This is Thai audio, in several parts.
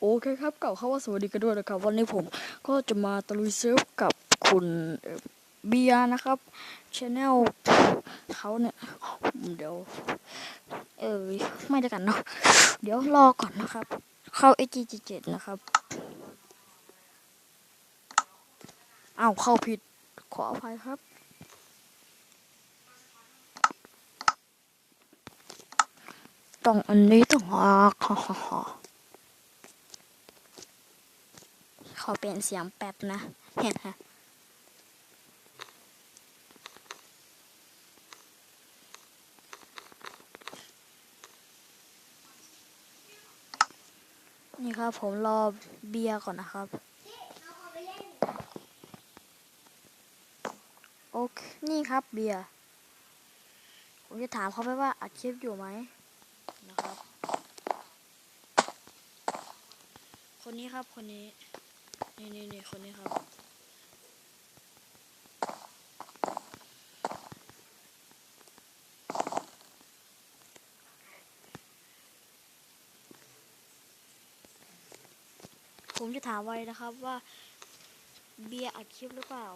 โอเคครับเก่าเข้าว่าสวัสดีกันด้วยนะครับ วันนี้ผมก็จะมาตะลุยเซิร์ฟกับคุณเบียนะครับชแนลเขาเนี่ยเดี๋ยว เออไม่ได้กันเนาะเดี๋ยวรอก่อนนะครับ เข้า g 7 7นะครับอ้าวเข้าผิดขออภัยครับ ต้องอันนี้ต้องออกฮ่าฮ่าฮ่าขอเปลี่ยนเสียงแป๊บนะเห็นฮะนี่ครับผมรอเบียร์ก่อนนะครับ โอเค นี่ครับเบียร์ ผมจะถามเขาไปว่าอัดคลิปอยู่ไหมนะครับ คนนี้ครับคนนี้ นี่นี่นี่คนนี้ครับ ผมจะถามไว้นะครับว่า เบียร์อัดคลิปหรือเปล่า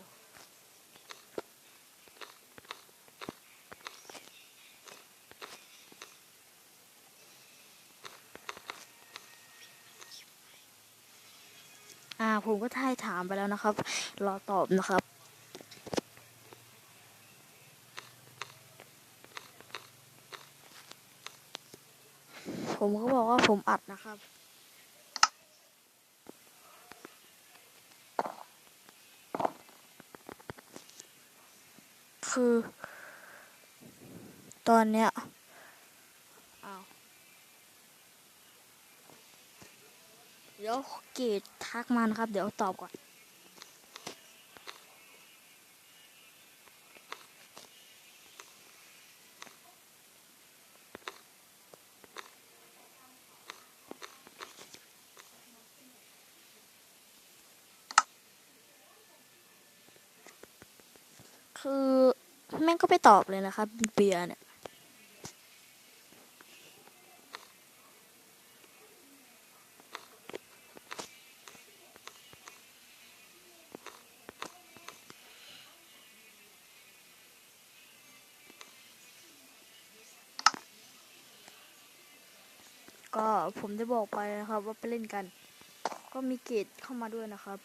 อ่า ผมก็ทายถามไปแล้วนะครับ รอตอบนะครับ ผมก็บอกว่าผมอัดนะครับคือ ตอนเนี้ยอ้าว เกดทักมานะครับ เดี๋ยวตอบก่อน คือแม่งก็ไปตอบเลยนะครับ เบียร์เนี่ย ก็ผมได้บอกไปนะครับ ว่าไปเล่นกัน ก็มีเกตเข้ามาด้วยนะครับ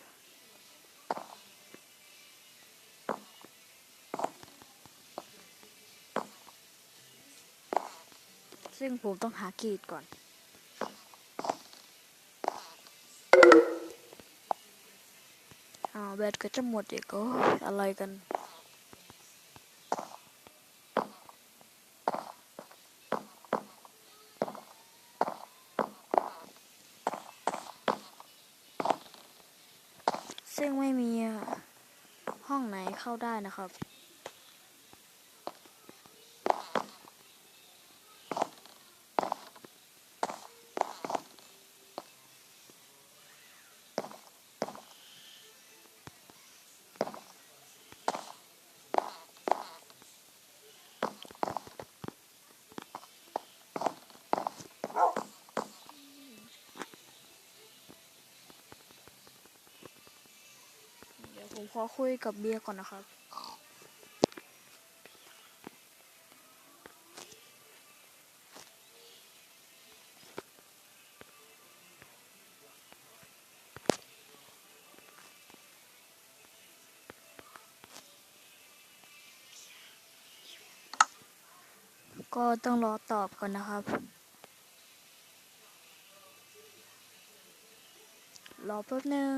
ซึ่งผมต้องหาเกตก่อนอ้าแบตก็จะหมดอีกโอ้ยอะไรกัน ซึ่งไม่มีห้องไหนเข้าได้นะครับ ขอคุยกับเบียร์ก่อนนะครับ ก็ต้องรอตอบก่อนนะครับ รอแป๊บนึง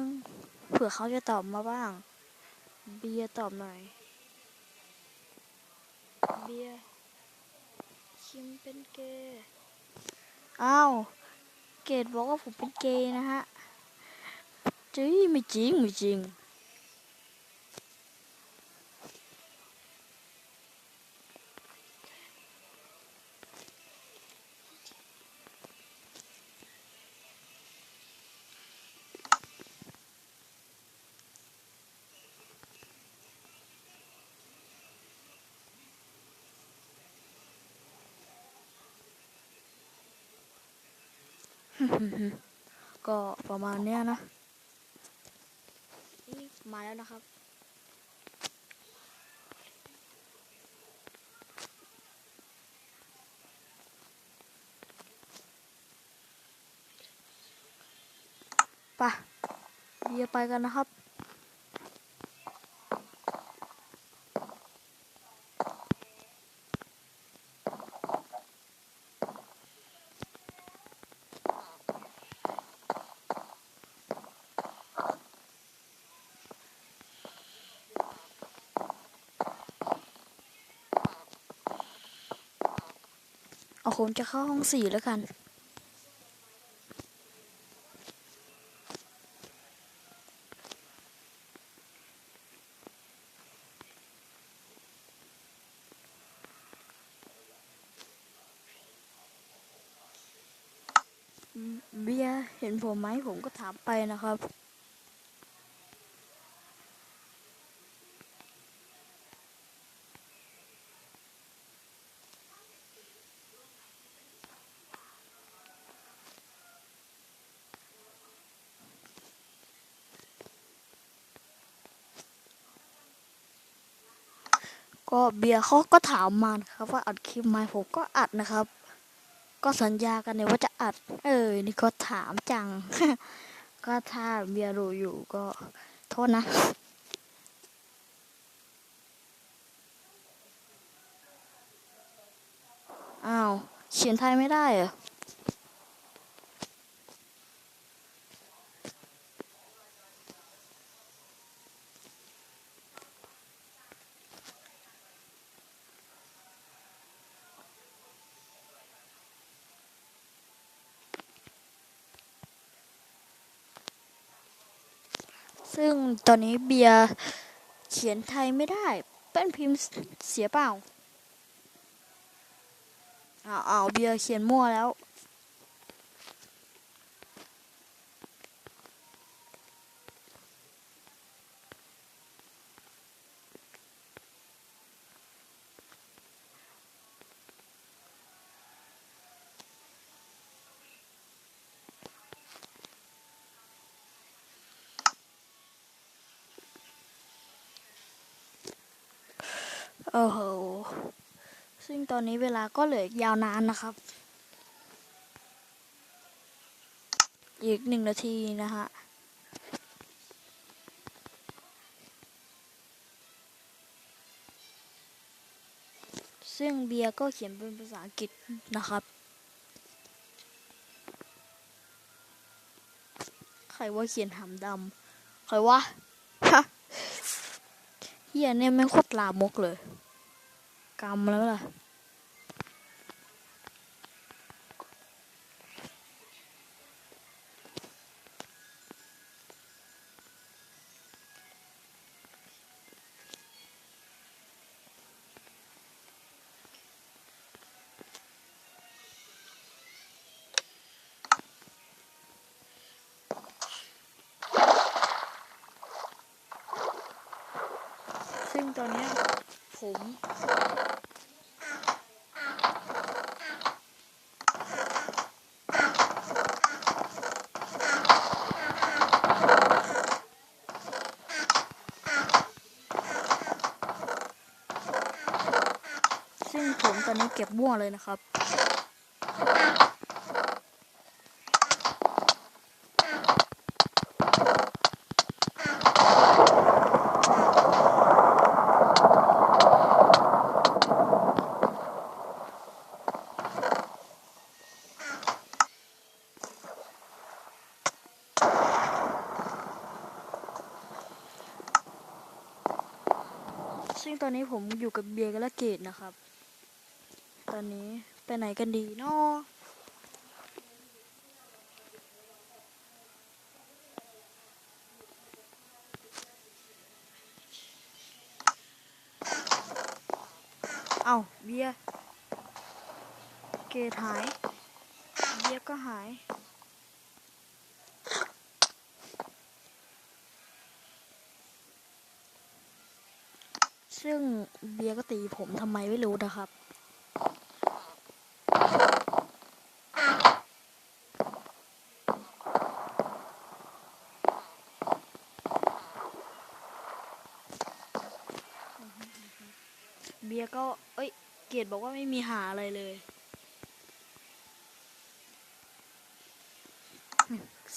เผื่อเขาจะตอบมาบ้าง เบียตอบหน่อย เบียคิมเป็นเกย์อ้าว เกดบอกว่าผมเป็นเกย์นะฮะจีไม่จริงไม่จริง ก็ประมาณเนี้ยนะ นี่มาแล้วนะครับไปะเบียร์ไปกันนะครับ เอาผมจะเข้าห้องสี่แล้วกันเบียเห็นผมไหมผมก็ถามไปนะครับ ก็เบียร์เขาก็ถามมานะครับ ว่าอัดคลิปไหมผมก็อัดนะครับ ก็สัญญากันเนี่ยว่าจะอัด เออนี่ก็ถามจัง ก็ถ้าเบียร์รู้อยู่ก็โทษนะอ้าวเขียนไทยไม่ได้เหรอ ซึ่งตอนนี้เบียร์เขียนไทยไม่ได้เป็นพิมพ์เสียเปล่าอ้าวอ้าเบียร์เขียนมั่วแล้ว โอ้โห ซึ่งตอนนี้เวลาก็เหลืออีกยาวนานนะครับ อีกหนึ่งนาทีนะฮะซึ่งเบียร์ก็เขียนเป็นภาษาอังกฤษนะครับ ใครว่าเขียนหำดำ ใครวะฮะเฮียเนี่ยแม่โคตรลามกเลย กรรมแล้ ผม ซึ่งผมตอนนี้เก็บม่วเลยนะครับ ซึ่งตอนนี้ผมอยู่กับเบียร์กับละเกดนะครับ ตอนนี้ไปไหนกันดีเนาะเอาเบียร์เกดหาย เบียร์ก็หาย ซึ่งเบียก็ตีผมทำไมไม่รู้นะครับ เบียก็ เอ้ย เกีรติบอกว่าไม่มีหาอะไรเลย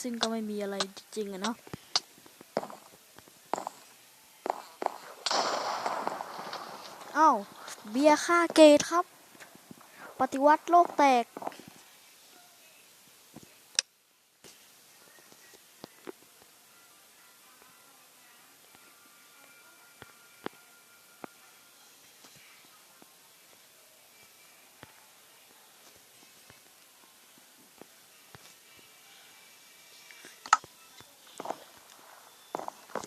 ซึ่งก็ไม่มีอะไรจริงๆอะเนาะ อ้าวเบียร์ฆ่าเกตครับ ปฏิวัติโลกแตก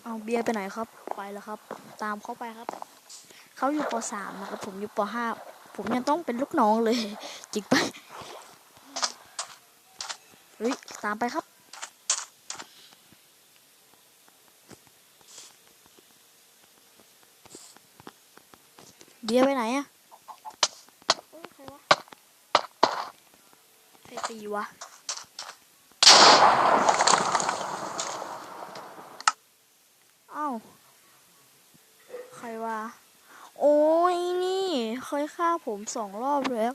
เอาเบียร์ไปไหนครับ ไปแล้วครับ ตามเขาไปครับ เขาอยู่ปสามนะครับผมอยู่ปห้าผมยังต้องเป็นลูกน้องเลยจริงปเฮ้ยตามไปครับเบียไปไหนอะใครวะใครตีวะอ้าวใครวะ อ้ยนี่ เคยฆ่าผมสองรอบแล้ว